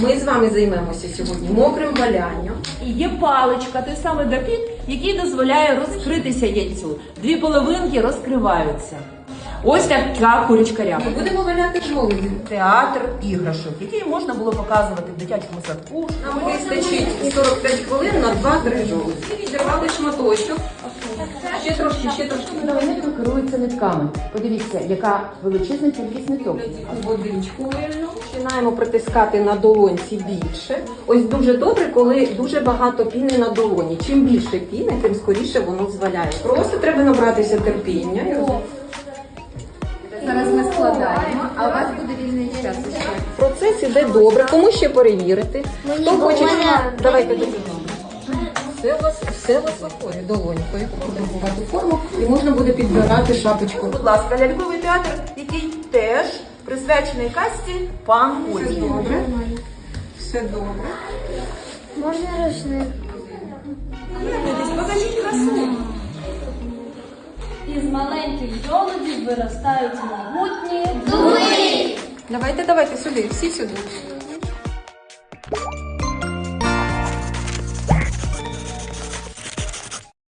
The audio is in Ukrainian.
Ми з вами займемося сьогодні мокрим валянням. І є паличка, той самий допіт, який дозволяє розкритися яйцю. Дві половинки розкриваються. Ось така курочка ряба. Ми будемо валяти жолуді. Театр іграшок, який можна було показувати в дитячому садку. Нам вистачить 45 хвилин на 2-3 жолуді. Відірвали шматочок. Ще трошки, ще трошки. Нитка керується нитками. Подивіться, яка величезна кількість ниток. Водичку вильну. Починаємо притискати на долонці більше. Ось дуже добре, коли дуже багато піни на долоні. Чим більше піни, тим скоріше воно зваляє. Просто треба набратися терпіння. Зараз ми складаємо, а у вас буде вільний час ще. Процес іде добре. Кому ще перевірити? Хто хоче? Давайте все у вас, все у вас виходить долонькою. Пробувати форму і можна буде підбирати шапочку. Будь ласка, ляльковий театр, який теж присвячений касті пан Все добре. Все добре. Можна рушник? Маленьких жолудів виростають могутні Давайте, давайте сюди, всі сюди.